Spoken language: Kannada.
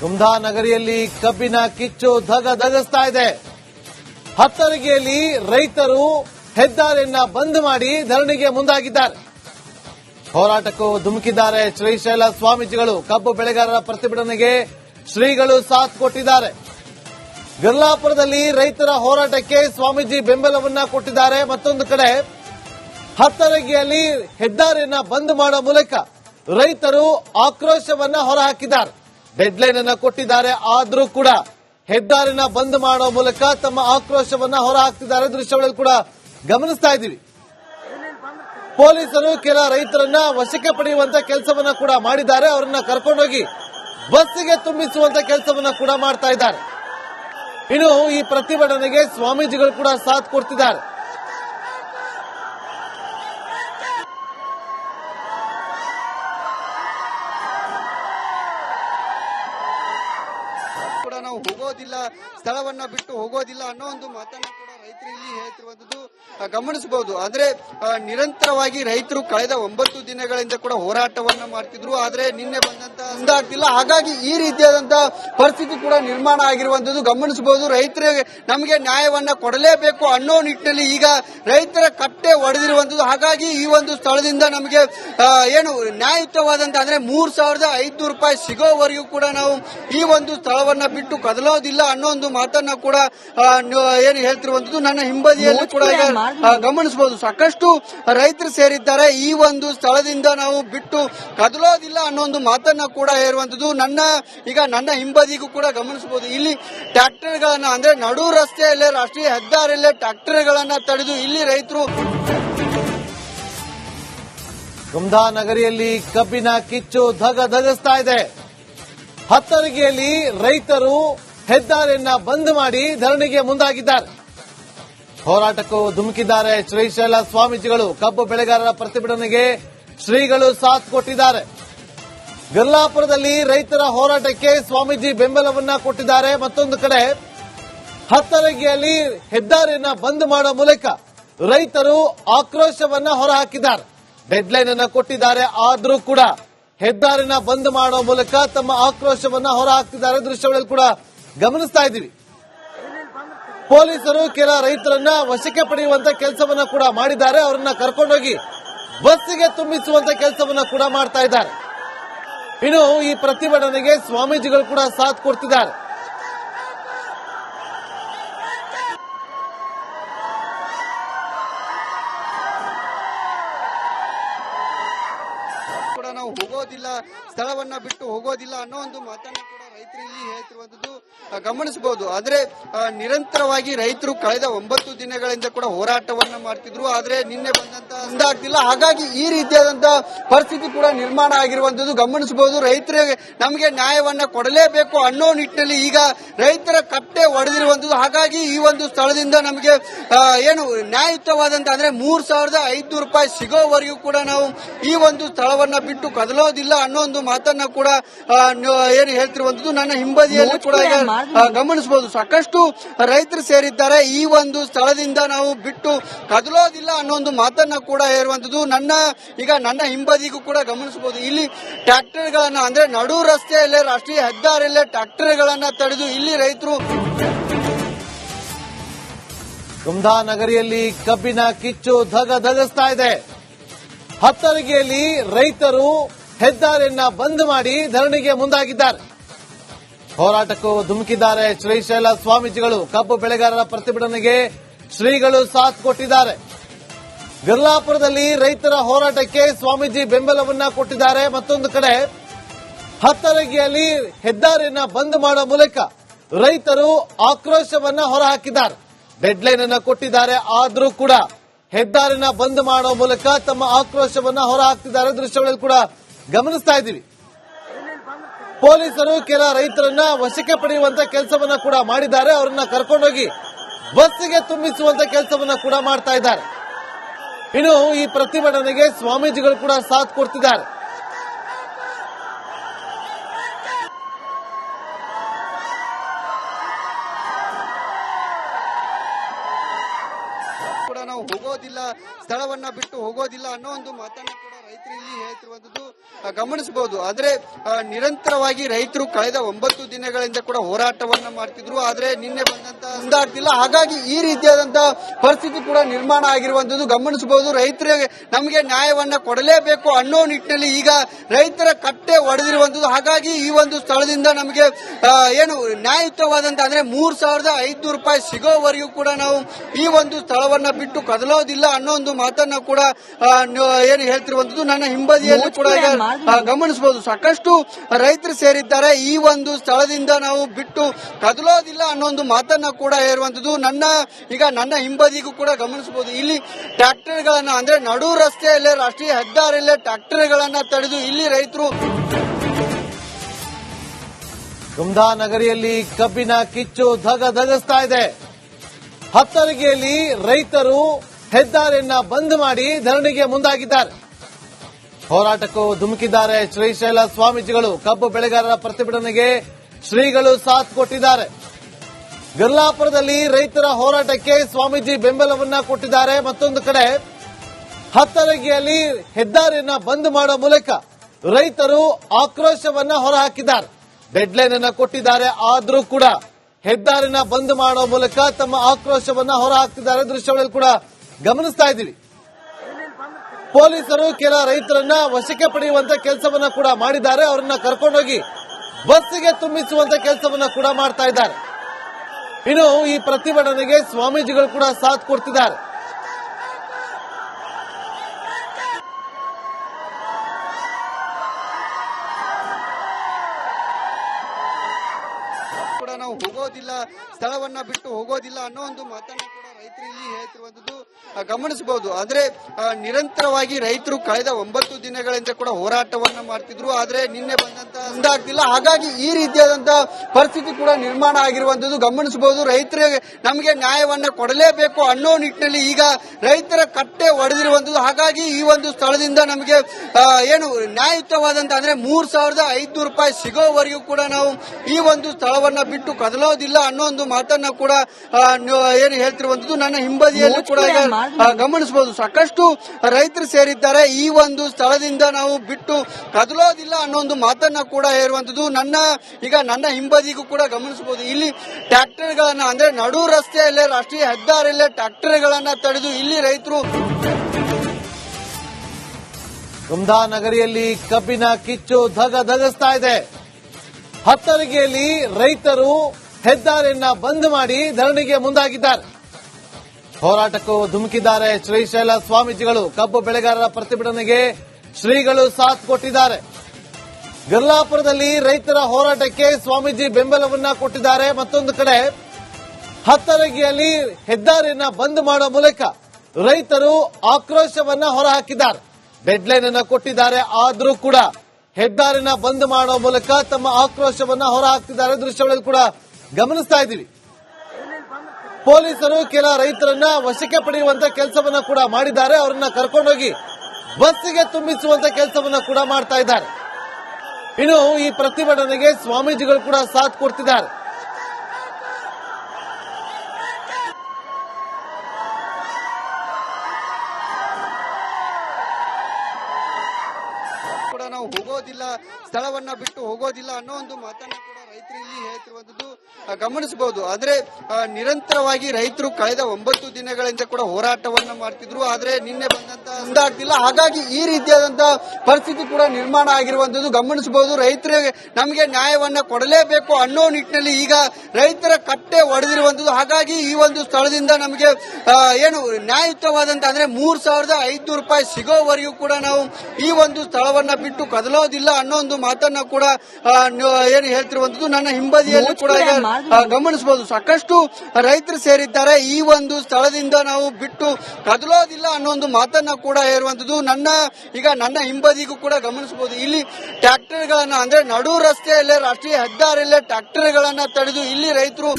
ಕುಂದಾ ನಗರಿಯಲ್ಲಿ ಕಬ್ಬಿನ ಕಿಚ್ಚು ಧಗ ಧಗಸ್ತಾ ಇದೆ. ಹತ್ತರಿಗೆಯಲ್ಲಿ ರೈತರು ಹೆದ್ದಾರಿಯನ್ನ ಬಂದ್ ಮಾಡಿ ಧರಣಿಗೆ ಮುಂದಾಗಿದ್ದಾರೆ. ಹೋರಾಟಕ್ಕೂ ಧುಮುಕಿದ್ದಾರೆ ಶ್ರೀಶೈಲ ಸ್ವಾಮೀಜಿಗಳು. ಕಬ್ಬು ಬೆಳೆಗಾರರ ಪ್ರತಿಭಟನೆಗೆ ಶ್ರೀಗಳು ಸಾಥ್ ಕೊಟ್ಟಿದ್ದಾರೆ. ಗರ್ಲಾಪುರದಲ್ಲಿ ರೈತರ ಹೋರಾಟಕ್ಕೆ ಸ್ವಾಮೀಜಿ ಬೆಂಬಲವನ್ನ ಕೊಟ್ಟಿದ್ದಾರೆ. ಮತ್ತೊಂದು ಕಡೆ ಹತ್ತರಗಿಯಲ್ಲಿ ಹೆದ್ದಾರಿಯನ್ನ ಬಂದ್ ಮಾಡುವ ಮೂಲಕ ರೈತರು ಆಕ್ರೋಶವನ್ನ ಹೊರಹಾಕಿದ್ದಾರೆ. ಡೆಡ್ಲೈನ್ ಅನ್ನ ಕೊಟ್ಟಿದ್ದಾರೆ, ಆದ್ರೂ ಕೂಡ ಹೆದ್ದಾರಿನ ಬಂದ್ ಮಾಡೋ ಮೂಲಕ ತಮ್ಮ ಆಕ್ರೋಶವನ್ನ ಹೊರಹಾಕ್ತಿದ್ದಾರೆ ದೃಶ್ಯಗಳಲ್ಲಿ ಕೂಡ ಗಮನಿಸ್ತಾ ಇದ್ದೀವಿ. ಪೊಲೀಸರು ಕೆಲ ರೈತರನ್ನ ವಶಕ್ಕೆ ಪಡೆಯುವಂತ ಕೆಲಸವನ್ನ ಕೂಡ ಮಾಡಿದ್ದಾರೆ. ಅವರನ್ನ ಕರ್ಕೊಂಡೋಗಿ ಬಸ್ಸಿಗೆ ತುಂಬಿಸುವಂತ ಕೆಲಸವನ್ನ ಕೂಡ ಮಾಡ್ತಾ ಇದ್ದಾರೆ. ಇನ್ನು ಈ ಪ್ರತಿಭಟನೆಗೆ ಸ್ವಾಮೀಜಿಗಳು ಕೂಡ ಸಾಥ್ ಕೊಡ್ತಿದ್ದಾರೆ ಕೂಡ ನಾವು ಹೋಗೋದಿಲ್ಲ ಸ್ಥಳವನ್ನ ಬಿಟ್ಟು ಹೋಗೋದಿಲ್ಲ ಅನ್ನೋ ಒಂದು ಮಾತನ್ನ ರೈತರು ಇಲ್ಲಿ ಹೇಳ್ತಿರುವಂತದ್ದು ಗಮನಿಸಬಹುದು ಆದ್ರೆ ನಿರಂತರವಾಗಿ ರೈತರು ಕಳೆದ ಒಂಬತ್ತು ದಿನಗಳಿಂದ ಕೂಡ ಹೋರಾಟವನ್ನ ಮಾಡ್ತಿದ್ರು. ಆದ್ರೆ ನಿನ್ನೆ ಬಂದಂತ ಅಂದಾಗ್ತಿಲ್ಲ. ಹಾಗಾಗಿ ಈ ರೀತಿಯಾದಂತ ಪರಿಸ್ಥಿತಿ ಕೂಡ ನಿರ್ಮಾಣ ಆಗಿರುವಂತದ್ದು ಗಮನಿಸಬಹುದು ರೈತರಿಗೆ ನಮಗೆ ನ್ಯಾಯವನ್ನ ಕೊಡಲೇಬೇಕು ಅನ್ನೋ ನಿಟ್ಟಿನಲ್ಲಿ ಈಗ ರೈತರ ಕಟ್ಟೆ ಒಡೆದಿರುವಂತದ್ದು ಹಾಗಾಗಿ ಈ ಒಂದು ಸ್ಥಳದಿಂದ ನಮಗೆ ಏನು ನ್ಯಾಯಯುತವಾದಂತ ಅಂದ್ರೆ ಮೂರ್ ಸಾವಿರದ ಐದ್ನೂರು ರೂಪಾಯಿ ಸಿಗೋವರೆಗೂ ಕೂಡ ನಾವು ಈ ಒಂದು ಸ್ಥಳವನ್ನ ಬಿಟ್ಟು ಕದಲೋದಿಲ್ಲ ಅನ್ನೋ ಒಂದು ಮಾತನ್ನ ಕೂಡ ಏನು ಹೇಳ್ತಿರುವಂತದ್ದು ನನ್ನ ಹಿಂಬದಿಯಲ್ಲಿ ಕೂಡ ಈಗ ಗಮನಿಸಬಹುದು ಸಾಕಷ್ಟು ರೈತರು ಸೇರಿದ್ದಾರೆ. ಈ ಒಂದು ಸ್ಥಳದಿಂದ ನಾವು ಬಿಟ್ಟು ಕದಲೋದಿಲ್ಲ ಅನ್ನೋ ಒಂದು ಮಾತನ್ನ ಕೂಡ ಹೇಳುವಂತದ್ದು ನನ್ನ ಈಗ ನನ್ನ ಹಿಂಬದಿಗೂ ಕೂಡ ಗಮನಿಸಬಹುದು ಇಲ್ಲಿ ಟ್ರ್ಯಾಕ್ಟರ್ಗಳನ್ನ ಅಂದ್ರೆ ನಡು ರಸ್ತೆಯಲ್ಲೇ ರಾಷ್ಟ್ರೀಯ ಹೆದ್ದಾರಿಯಲ್ಲೇ ಟ್ರ್ಯಾಕ್ಟರ್ಗಳನ್ನ ತಡೆದು ಇಲ್ಲಿ ರೈತರು ಕುಂದಾ ನಗರಿಯಲ್ಲಿ ಕಬ್ಬಿನ ಕಿಚ್ಚು ಧಗ ಧಗಿಸ್ತಾ ಇದೆ. ಹತ್ತರಿಗೆಯಲ್ಲಿ ರೈತರು ಹೆದ್ದಾರಿಯನ್ನ ಬಂದ್ ಮಾಡಿ ಧರಣಿಗೆ ಮುಂದಾಗಿದ್ದಾರೆ. ಹೋರಾಟಕ್ಕೂ ಧುಮುಕಿದ್ದಾರೆ. ಶ್ರೀಶೈಲ ಸ್ವಾಮೀಜಿಗಳು ಕಬ್ಬು ಬೆಳೆಗಾರರ ಪ್ರತಿಭಟನೆಗೆ ಶ್ರೀಗಳು ಸಾಥ್ ಕೊಟ್ಟಿದ್ದಾರೆ. ಗಲ್ಲಾಪುರದಲ್ಲಿ ರೈತರ ಹೋರಾಟಕ್ಕೆ ಸ್ವಾಮೀಜಿ ಬೆಂಬಲವನ್ನ ಕೊಟ್ಟಿದ್ದಾರೆ. ಮತ್ತೊಂದು ಕಡೆ ಹತ್ತರಗಿಯಲ್ಲಿ ಹೆದ್ದಾರಿಯನ್ನ ಬಂದ್ ಮಾಡೋ ಮೂಲಕ ರೈತರು ಆಕ್ರೋಶವನ್ನ ಹೊರಹಾಕಿದ್ದಾರೆ. ಡೆಡ್ಲೈನ್ ಅನ್ನ ಕೊಟ್ಟಿದ್ದಾರೆ, ಆದರೂ ಕೂಡ ಹೆದ್ದಾರಿನ ಬಂದ್ ಮಾಡೋ ಮೂಲಕ ತಮ್ಮ ಆಕ್ರೋಶವನ್ನ ಹೊರಹಾಕ್ತಿದ್ದಾರೆ. ದೃಶ್ಯಗಳಲ್ಲಿ ಕೂಡ ಗಮನಿಸ್ತಾ ಇದ್ದೀವಿ. ಪೊಲೀಸರು ಕೆಲ ರೈತರನ್ನ ವಶಕ್ಕೆ ಪಡೆಯುವಂತ ಕೆಲಸವನ್ನ ಕೂಡ ಮಾಡಿದ್ದಾರೆ. ಅವರನ್ನ ಕರ್ಕೊಂಡೋಗಿ ಬಸ್ಸಿಗೆ ತುಂಬಿಸುವಂತ ಕೆಲಸವನ್ನ ಕೂಡ ಮಾಡ್ತಾ ಇದ್ದಾರೆ. ಇನ್ನು ಈ ಪ್ರತಿಭಟನೆಗೆ ಸ್ವಾಮೀಜಿಗಳು ಕೂಡ ಸಾಥ್ ಕೊಡ್ತಿದ್ದಾರೆ ಕೂಡ ನಾವು ಹೋಗೋದಿಲ್ಲ ಸ್ಥಳವನ್ನ ಬಿಟ್ಟು ಹೋಗೋದಿಲ್ಲ ಅನ್ನೋ ಒಂದು ಮಾತನ್ನ ಕೂಡ ರೈತರು ಇಲ್ಲಿ ಹೇಳ್ತಿರುವಂತದ್ದು ಗಮನಿಸಬಹುದು ಆದ್ರೆ ನಿರಂತರವಾಗಿ ರೈತರು ಕಳೆದ ಒಂಬತ್ತು ದಿನಗಳಿಂದ ಕೂಡ ಹೋರಾಟವನ್ನ ಮಾಡ್ತಿದ್ರು. ಆದ್ರೆ ನಿನ್ನೆ ಬಂದಂತ ಮುಂದಾಗ್ತಿಲ್ಲ ಹಾಗಾಗಿ ಈ ರೀತಿಯಾದಂತ ಪರಿಸ್ಥಿತಿ ಕೂಡ ನಿರ್ಮಾಣ ಆಗಿರುವಂತದ್ದು ಗಮನಿಸಬಹುದು ರೈತರಿಗೆ ನಮಗೆ ನ್ಯಾಯವನ್ನ ಕೊಡಲೇಬೇಕು ಅನ್ನೋ ನಿಟ್ಟಿನಲ್ಲಿ ಈಗ ರೈತರ ಕಟ್ಟೆ ಒಡೆದಿರುವಂತದ್ದು ಹಾಗಾಗಿ ಈ ಒಂದು ಸ್ಥಳದಿಂದ ನಮಗೆ ಏನು ನ್ಯಾಯಯುತವಾದಂತ ಅಂದ್ರೆ ಮೂರ್ ಸಾವಿರದ ಐದ್ನೂರು ರೂಪಾಯಿ ಸಿಗೋವರೆಗೂ ಕೂಡ ನಾವು ಈ ಒಂದು ಸ್ಥಳವನ್ನ ಬಿಟ್ಟು ಕದಲೋದಿಲ್ಲ ಅನ್ನೋ ಒಂದು ಮಾತನ್ನ ಕೂಡ ಏನು ಹೇಳ್ತಿರುವಂತದ್ದು ನನ್ನ ಹಿಂಬದಿಯಲ್ಲಿ ಕೂಡ ಈಗ ಗಮನಿಸಬಹುದು. ಸಾಕಷ್ಟು ರೈತರು ಸೇರಿದ್ದಾರೆ. ಈ ಒಂದು ಸ್ಥಳದಿಂದ ನಾವು ಬಿಟ್ಟು ಕದಲೋದಿಲ್ಲ ಅನ್ನೋ ಒಂದು ಮಾತನ್ನ ಕೂಡ ಹೇಳುವಂತದ್ದು ನನ್ನ ಈಗ ನನ್ನ ಹಿಂಬದಿಗೂ ಕೂಡ ಗಮನಿಸಬಹುದು. ಇಲ್ಲಿ ಟ್ರ್ಯಾಕ್ಟರ್ಗಳನ್ನ ಅಂದ್ರೆ ನಡು ರಸ್ತೆಯಲ್ಲೇ ರಾಷ್ಟ್ರೀಯ ಹೆದ್ದಾರಿಯಲ್ಲೇ ಟ್ರ್ಯಾಕ್ಟರ್ಗಳನ್ನ ತಡೆದು ಇಲ್ಲಿ ರೈತರು ಕುಂದಾ ನಗರಿಯಲ್ಲಿ ಕಬ್ಬಿನ ಕಿಚ್ಚು ಧಗ ಧಗಿಸ್ತಾ ಇದೆ. ಹತ್ತರಿಗೆಯಲ್ಲಿ ರೈತರು ಹೆದ್ದಾರಿಯನ್ನ ಬಂದ್ ಮಾಡಿ ಧರಣಿಗೆ ಮುಂದಾಗಿದ್ದಾರೆ. ಹೋರಾಟಕ್ಕೂ ಧುಮುಕಿದ್ದಾರೆ ಶ್ರೀಶೈಲ ಸ್ವಾಮೀಜಿಗಳು. ಕಬ್ಬು ಬೆಳೆಗಾರರ ಪ್ರತಿಭಟನೆಗೆ ಶ್ರೀಗಳು ಸಾಥ್ ಕೊಟ್ಟಿದ್ದಾರೆ. ಬಿರ್ಲಾಪುರದಲ್ಲಿ ರೈತರ ಹೋರಾಟಕ್ಕೆ ಸ್ವಾಮೀಜಿ ಬೆಂಬಲವನ್ನ ಕೊಟ್ಟಿದ್ದಾರೆ. ಮತ್ತೊಂದು ಕಡೆ ಹತ್ತರಗಿಯಲ್ಲಿ ಹೆದ್ದಾರಿಯನ್ನ ಬಂದ್ ಮಾಡುವ ಮೂಲಕ ರೈತರು ಆಕ್ರೋಶವನ್ನ ಹೊರಹಾಕಿದ್ದಾರೆ. ಡೆಡ್ಲೈನ್ ಅನ್ನ ಕೊಟ್ಟಿದ್ದಾರೆ, ಆದರೂ ಕೂಡ ಹೆದ್ದಾರಿನ ಬಂದ್ ಮಾಡುವ ಮೂಲಕ ತಮ್ಮ ಆಕ್ರೋಶವನ್ನ ಹೊರಹಾಕ್ತಿದ್ದಾರೆ ದೃಶ್ಯಗಳಲ್ಲಿ ಕೂಡ ಗಮನಿಸ್ತಾ ಇದ್ದೀವಿ. ಪೊಲೀಸರು ಕೆಲ ರೈತರನ್ನ ವಶಕ್ಕೆ ಪಡೆಯುವಂತ ಕೆಲಸವನ್ನ ಕೂಡ ಮಾಡಿದ್ದಾರೆ. ಅವರನ್ನ ಕರ್ಕೊಂಡೋಗಿ ಬಸ್ಸಿಗೆ ತುಂಬಿಸುವಂತ ಕೆಲಸವನ್ನ ಕೂಡ ಮಾಡ್ತಾ ಇದ್ದಾರೆ. ಇನ್ನು ಈ ಪ್ರತಿಭಟನೆಗೆ ಸ್ವಾಮೀಜಿಗಳು ಕೂಡ ಸಾಥ್ ಕೊಡ್ತಿದ್ದಾರೆ. ಕೂಡ ನಾವು ಹೋಗೋದಿಲ್ಲ ಸ್ಥಳವನ್ನ ಬಿಟ್ಟು ಹೋಗೋದಿಲ್ಲ ಅನ್ನೋ ಒಂದು ಮಾತನ್ನ ಕೂಡ ರೈತರು ಇಲ್ಲಿ ಹೇಳ್ತಿರುವಂತದ್ದು ಗಮನಿಸಬಹುದು. ಆದ್ರೆ ನಿರಂತರವಾಗಿ ರೈತರು ಕಳೆದ ಒಂಬತ್ತು ದಿನಗಳಿಂದ ಕೂಡ ಹೋರಾಟವನ್ನ ಮಾಡ್ತಿದ್ರು. ಆದ್ರೆ ನಿನ್ನೆ ಬಂದಂತ ಮುಂದಾಡ್ತಿಲ್ಲ ಹಾಗಾಗಿ ಈ ರೀತಿಯಾದಂತ ಪರಿಸ್ಥಿತಿ ಕೂಡ ನಿರ್ಮಾಣ ಆಗಿರುವಂತದ್ದು ಗಮನಿಸಬಹುದು. ರೈತರಿಗೆ ನಮಗೆ ನ್ಯಾಯವನ್ನ ಕೊಡಲೇಬೇಕು ಅನ್ನೋ ನಿಟ್ಟಿನಲ್ಲಿ ಈಗ ರೈತರ ಕಟ್ಟೆ ಒಡೆದಿರುವಂತದ್ದು ಹಾಗಾಗಿ ಈ ಒಂದು ಸ್ಥಳದಿಂದ ನಮಗೆ ಏನು ನ್ಯಾಯಯುತವಾದಂತ, ಅಂದ್ರೆ ಮೂರ್ ಸಾವಿರದ ಐದ್ನೂರು ರೂಪಾಯಿ ಸಿಗೋವರೆಗೂ ಕೂಡ ನಾವು ಈ ಒಂದು ಸ್ಥಳವನ್ನ ಬಿಟ್ಟು ಕದಲೋದಿಲ್ಲ ಅನ್ನೋ ಒಂದು ಮಾತನ್ನ ಕೂಡ ಏನು ಹೇಳ್ತಿರುವಂತದ್ದು ನನ್ನ ಹಿಂಬದಿಯಲ್ಲಿ ಕೂಡ ಈಗ ಗಮನಿಸಬಹುದು ಸಾಕಷ್ಟು ರೈತರು ಸೇರಿದ್ದಾರೆ. ಈ ಒಂದು ಸ್ಥಳದಿಂದ ನಾವು ಬಿಟ್ಟು ಕದಲೋದಿಲ್ಲ ಅನ್ನೋ ಒಂದು ಮಾತನ್ನ ಕೂಡ ಹೇರುವಂತದ್ದು ನನ್ನ ಈಗ ನನ್ನ ಹಿಂಬದಿಗೂ ಕೂಡ ಗಮನಿಸಬಹುದು ಇಲ್ಲಿ ಟ್ರ್ಯಾಕ್ಟರ್ಗಳನ್ನ ಅಂದ್ರೆ ನಡು ರಸ್ತೆಯಲ್ಲೇ ರಾಷ್ಟ್ರೀಯ ಹೆದ್ದಾರಿಯಲ್ಲೇ ಟ್ರ್ಯಾಕ್ಟರ್ಗಳನ್ನ ತಡೆದು ಇಲ್ಲಿ ರೈತರು ಕುಂದಾ ನಗರಿಯಲ್ಲಿ ಕಬ್ಬಿನ ಕಿಚ್ಚು ಧಗ ಧಗಿಸ್ತಾ ಇದೆ. ಹತ್ತರಿಗೆಯಲ್ಲಿ ರೈತರು ಹೆದ್ದಾರಿಯನ್ನ ಬಂದ್ ಮಾಡಿ ಧರಣಿಗೆ ಮುಂದಾಗಿದ್ದಾರೆ. ಹೋರಾಟಕ್ಕೂ ಧುಮುಕಿದ್ದಾರೆ ಶ್ರೀಶೈಲ ಸ್ವಾಮೀಜಿಗಳು. ಕಬ್ಬು ಬೆಳೆಗಾರರ ಪ್ರತಿಭಟನೆಗೆ ಶ್ರೀಗಳು ಸಾಥ್ ಕೊಟ್ಟಿದ್ದಾರೆ. ಗರ್ಲಾಪುರದಲ್ಲಿ ರೈತರ ಹೋರಾಟಕ್ಕೆ ಸ್ವಾಮೀಜಿ ಬೆಂಬಲವನ್ನ ಕೊಟ್ಟಿದ್ದಾರೆ. ಮತ್ತೊಂದು ಕಡೆ ಹತ್ತರಗಿಯಲ್ಲಿ ಹೆದ್ದಾರಿಯನ್ನ ಬಂದ್ ಮಾಡೋ ಮೂಲಕ ರೈತರು ಆಕ್ರೋಶವನ್ನ ಹೊರಹಾಕಿದ್ದಾರೆ. ಡೆಡ್ಲೈನ್ ಅನ್ನ ಕೊಟ್ಟಿದ್ದಾರೆ. ಆದರೂ ಕೂಡ ಹೆದ್ದಾರಿನ ಬಂದ್ ಮಾಡೋ ಮೂಲಕ ತಮ್ಮ ಆಕ್ರೋಶವನ್ನ ಹೊರಹಾಕ್ತಿದ್ದಾರೆ. ದೃಶ್ಯಗಳಲ್ಲಿ ಕೂಡ ಗಮನಿಸ್ತಾ ಇದ್ದೀವಿ. ಪೊಲೀಸರು ಕೆಲ ರೈತರನ್ನ ವಶಕ್ಕೆ ಪಡೆಯುವಂತ ಕೆಲಸವನ್ನ ಕೂಡ ಮಾಡಿದ್ದಾರೆ. ಅವರನ್ನ ಕರ್ಕೊಂಡೋಗಿ ಬಸ್ಸಿಗೆ ತುಂಬಿಸುವಂತ ಕೆಲಸವನ್ನ ಕೂಡ ಮಾಡ್ತಾ ಇದ್ದಾರೆ. ಇನ್ನು ಈ ಪ್ರತಿಭಟನೆಗೆ ಸ್ವಾಮೀಜಿಗಳು ಕೂಡ ಸಾಥ್ ಕೊಡ್ತಿದ್ದಾರೆ. ಕೂಡ ನಾವು ಹೋಗೋದಿಲ್ಲ, ಸ್ಥಳವನ್ನ ಬಿಟ್ಟು ಹೋಗೋದಿಲ್ಲ ಅನ್ನೋ ಒಂದು ಮಾತನ್ನ ಕೂಡ ರೈತರು ಇಲ್ಲಿ ಹೇಳ್ತಿರುವಂತದ್ದು ಗಮನಿಸಬಹುದು. ಆದರೆ ನಿರಂತರವಾಗಿ ರೈತರು ಕಳೆದ ಒಂಬತ್ತು ದಿನಗಳಿಂದ ಕೂಡ ಹೋರಾಟವನ್ನ ಮಾಡ್ತಿದ್ರು. ಆದ್ರೆ ನಿನ್ನೆ ಬಂದಂತ ಮುಂದಾಗ್ತಿಲ್ಲ ಹಾಗಾಗಿ ಈ ರೀತಿಯಾದಂತ ಪರಿಸ್ಥಿತಿ ಕೂಡ ನಿರ್ಮಾಣ ಆಗಿರುವಂತದ್ದು ಗಮನಿಸಬಹುದು. ರೈತರಿಗೆ ನಮಗೆ ನ್ಯಾಯವನ್ನ ಕೊಡಲೇಬೇಕು ಅನ್ನೋ ನಿಟ್ಟಿನಲ್ಲಿ ಈಗ ರೈತರ ಕಟ್ಟೆ ಒಡೆದಿರುವಂತದ್ದು ಹಾಗಾಗಿ ಈ ಒಂದು ಸ್ಥಳದಿಂದ ನಮಗೆ ಏನು ನ್ಯಾಯಯುತವಾದಂತ ಅಂದ್ರೆ ಮೂರ್ ಸಾವಿರದ ಐದ್ನೂರು ರೂಪಾಯಿ ಸಿಗೋವರೆಗೂ ಕೂಡ ನಾವು ಈ ಒಂದು ಸ್ಥಳವನ್ನ ಬಿಟ್ಟು ಕದಲೋದಿಲ್ಲ ಅನ್ನೋ ಒಂದು ಮಾತನ್ನ ಕೂಡ ಏನು ಹೇಳ್ತಿರುವಂತದ್ದು ನನ್ನ ಹಿಂಬದಿಯಲ್ಲಿ ಕೂಡ ಗಮನಿಸಬಹುದು ಸಾಕಷ್ಟು ರೈತರು ಸೇರಿದ್ದಾರೆ. ಈ ಒಂದು ಸ್ಥಳದಿಂದ ನಾವು ಬಿಟ್ಟು ಕದಲೋದಿಲ್ಲ ಅನ್ನೋ ಒಂದು ಮಾತನ್ನ ಕೂಡ ಹೇರುವಂತದ್ದು ನನ್ನ ಈಗ ನನ್ನ ಹಿಂಬದಿಗೂ ಕೂಡ ಗಮನಿಸಬಹುದು ಇಲ್ಲಿ ಟ್ರ್ಯಾಕ್ಟರ್ಗಳನ್ನ ಅಂದ್ರೆ ನಡು ರಸ್ತೆಯಲ್ಲೇ ರಾಷ್ಟ್ರೀಯ ಹೆದ್ದಾರಿಯಲ್ಲೇ ಟ್ರ್ಯಾಕ್ಟರ್ಗಳನ್ನ ತಡೆದು ಇಲ್ಲಿ ರೈತರು ಕುಂದಾ ನಗರಿಯಲ್ಲಿ ಕಬ್ಬಿನ ಕಿಚ್ಚು ಧಗ ಧಗಿಸ್ತಾ ಇದೆ. ಹತ್ತರಿಗೆಯಲ್ಲಿ ರೈತರು ಹೆದ್ದಾರಿಯನ್ನ ಬಂದ್ ಮಾಡಿ ಧರಣಿಗೆ ಮುಂದಾಗಿದ್ದಾರೆ. ಹೋರಾಟಕ್ಕೂ ಧುಮುಕಿದ್ದಾರೆ ಶ್ರೀಶೈಲ ಸ್ವಾಮೀಜಿಗಳು. ಕಬ್ಬು ಬೆಳೆಗಾರರ ಪ್ರತಿಭಟನೆಗೆ ಶ್ರೀಗಳು ಸಾಥ್ ಕೊಟ್ಟಿದ್ದಾರೆ. ಗರ್ಲಾಪುರದಲ್ಲಿ ರೈತರ ಹೋರಾಟಕ್ಕೆ ಸ್ವಾಮೀಜಿ ಬೆಂಬಲವನ್ನ ಕೊಟ್ಟಿದ್ದಾರೆ. ಮತ್ತೊಂದು ಕಡೆ ಹತ್ತರಗಿಯಲ್ಲಿ ಹೆದ್ದಾರಿಯನ್ನ ಬಂದ್ ಮಾಡೋ ಮೂಲಕ ರೈತರು ಆಕ್ರೋಶವನ್ನ ಹೊರಹಾಕಿದ್ದಾರೆ. ಡೆಡ್ಲೈನ್ ಅನ್ನ ಕೊಟ್ಟಿದ್ದಾರೆ. ಆದರೂ ಕೂಡ ಹೆದ್ದಾರಿನ ಬಂದ್ ಮಾಡೋ ಮೂಲಕ ತಮ್ಮ ಆಕ್ರೋಶವನ್ನ ಹೊರಹಾಕ್ತಿದ್ದಾರೆ. ದೃಶ್ಯಗಳಲ್ಲಿ ಕೂಡ ಗಮನಿಸ್ತಾ ಇದ್ದೀವಿ. ಪೊಲೀಸರು ಕೆಲ ರೈತರನ್ನ ವಶಕ್ಕೆ ಪಡೆಯುವಂತ ಕೆಲಸವನ್ನ ಕೂಡ ಮಾಡಿದ್ದಾರೆ. ಅವರನ್ನ ಕರ್ಕೊಂಡೋಗಿ ಬಸ್ಸಿಗೆ ತುಂಬಿಸುವಂತ ಕೆಲಸವನ್ನ ಕೂಡ ಮಾಡ್ತಾ ಇದ್ದಾರೆ. ಇನ್ನು ಈ ಪ್ರತಿಭಟನೆಗೆ ಸ್ವಾಮೀಜಿಗಳು ಕೂಡ ಸಾಥ್ ಕೊಡ್ತಿದ್ದಾರೆ. ಕೂಡ ನಾವು ಹೋಗೋದಿಲ್ಲ, ಸ್ಥಳವನ್ನ ಬಿಟ್ಟು ಹೋಗೋದಿಲ್ಲ ಅನ್ನೋ ಒಂದು ಮಾತನ್ನ ಕೂಡ ರೈತರು ಹೇಳ್ತಿರುವಂತದ್ದು ಆ, ಗಮನಿಸಬಹುದು. ಆದ್ರೆ ನಿರಂತರವಾಗಿ ರೈತರು ಕಳೆದ ಒಂಬತ್ತು ದಿನಗಳಿಂದ ಕೂಡ ಹೋರಾಟವನ್ನ ಮಾಡ್ತಿದ್ರು. ಆದ್ರೆ ನಿನ್ನೆ ಬಂದಂತ ಮುಂದಾಗ್ತಿಲ್ಲ ಹಾಗಾಗಿ ಈ ರೀತಿಯಾದಂತ ಪರಿಸ್ಥಿತಿ ಕೂಡ ನಿರ್ಮಾಣ ಆಗಿರುವಂತದ್ದು ಗಮನಿಸಬಹುದು. ರೈತರಿಗೆ ನಮಗೆ ನ್ಯಾಯವನ್ನ ಕೊಡಲೇಬೇಕು ಅನ್ನೋ ನಿಟ್ಟಿನಲ್ಲಿ ಈಗ ರೈತರ ಕಟ್ಟೆ ಒಡೆದಿರುವಂತದ್ದು. ಹಾಗಾಗಿ ಈ ಒಂದು ಸ್ಥಳದಿಂದ ನಮಗೆ ಏನು ನ್ಯಾಯಯುತವಾದಂತ ಅಂದ್ರೆ ಮೂರ್ ಸಾವಿರದ ಐದ್ನೂರು ರೂಪಾಯಿ ಸಿಗೋವರೆಗೂ ಕೂಡ ನಾವು ಈ ಒಂದು ಸ್ಥಳವನ್ನ ಬಿಟ್ಟು ಕದಲೋದಿಲ್ಲ ಅನ್ನೋ ಒಂದು ಮಾತನ್ನ ಕೂಡ ಏನು ಹೇಳ್ತಿರುವಂತದ್ದು. ನನ್ನ ಹಿಂಬದಿಯಲ್ಲಿ ಕೂಡ ಈಗ ಗಮನಿಸಬಹುದು ಸಾಕಷ್ಟು ರೈತರು ಸೇರಿದ್ದಾರೆ. ಈ ಒಂದು ಸ್ಥಳದಿಂದ ನಾವು ಬಿಟ್ಟು ಕದಲೋದಿಲ್ಲ ಅನ್ನೋ ಒಂದು ಮಾತನ್ನ ಕೂಡ ಹೇರುವಂತದ್ದು ನನ್ನ ಈಗ ನನ್ನ ಹಿಂಬದಿಗೂ ಕೂಡ ಗಮನಿಸಬಹುದು ಇಲ್ಲಿ ಟ್ರ್ಯಾಕ್ಟರ್ಗಳನ್ನ ಅಂದ್ರೆ ನಡು ರಸ್ತೆಯಲ್ಲೇ ರಾಷ್ಟ್ರೀಯ ಹೆದ್ದಾರಿಯಲ್ಲೇ ಟ್ರ್ಯಾಕ್ಟರ್ಗಳನ್ನ ತಡೆದು ಇಲ್ಲಿ ರೈತರು